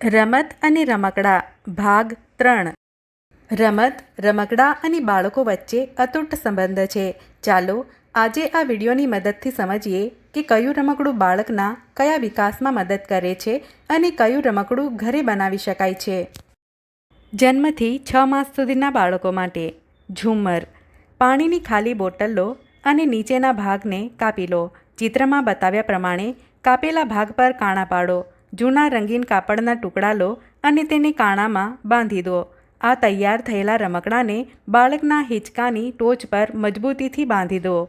રમત અને રમકડા, ભાગ ત્રણ. રમત, રમકડા અને બાળકો વચ્ચે અતૂટ સંબંધ છે. ચાલો, આજે આ વિડીયોની મદદથી સમજીએ કે કયું રમકડું બાળકના કયા વિકાસમાં મદદ કરે છે અને કયું રમકડું ઘરે બનાવી શકાય છે. જન્મથી છ માસ સુધીના બાળકો માટે ઝુમ્મર. પાણીની ખાલી બોટલ લો અને નીચેના ભાગને કાપી લો. ચિત્રમાં બતાવ્યા પ્રમાણે કાપેલા ભાગ પર કાણા પાડો. જૂના રંગીન કાપડના ટુકડા લો અને તેને કાણામાં બાંધી દો. આ તૈયાર થયેલા રમકડાને બાળકના હિંચકાની ટોચ પર મજબૂતીથી બાંધી દો.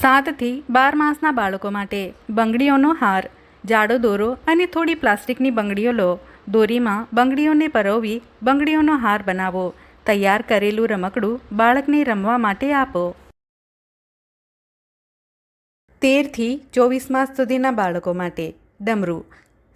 સાતથી બાર માસના બાળકો માટે બંગડીઓનો હાર. જાડો દોરો અને થોડી પ્લાસ્ટિકની બંગડીઓ લો. દોરીમાં બંગડીઓને પરોવી બંગડીઓનો હાર બનાવો. તૈયાર કરેલું રમકડું બાળકને રમવા માટે આપો. તેરથી ચોવીસ માસ સુધીના બાળકો માટે. ડમરું.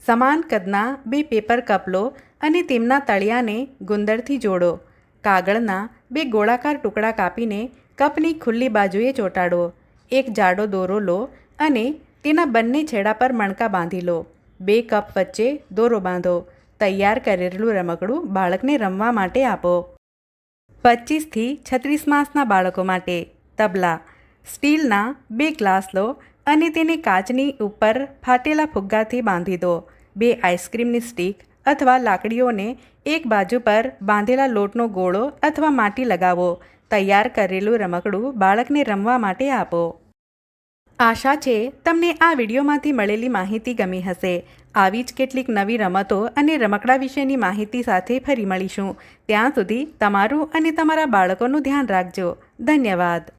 સમાન કદના બે પેપર કપ લો અને તેમના તળિયાને ગુંદરથી જોડો. કાગળના બે ગોળાકાર ટુકડા કાપીને કપની ખુલ્લી બાજુએ ચોંટાડો. એક જાડો દોરો લો અને તેના બંને છેડા પર મણકા બાંધી લો. બે કપ વચ્ચે દોરો બાંધો. તૈયાર કરેલું રમકડું બાળકને રમવા માટે આપો. પચીસથી છત્રીસ માસના બાળકો માટે. તબલા. સ્ટીલના બે ગ્લાસ લો અને તેને કાચની ઉપર ફાટેલા ફુગ્ગાથી બાંધી દો. બે આઈસ્ક્રીમની સ્ટીક અથવા લાકડીઓને એક બાજુ પર બાંધેલા લોટનો ગોળો અથવા માટી લગાવો. તૈયાર કરેલું રમકડું બાળકને રમવા માટે આપો. આશા છે તમને આ વિડીયોમાંથી મળેલી માહિતી ગમી હશે. આવી જ કેટલીક નવી રમતો અને રમકડા વિશેની માહિતી સાથે ફરી મળીશું. ત્યાં સુધી તમારું અને તમારા બાળકોનું ધ્યાન રાખજો. ધન્યવાદ.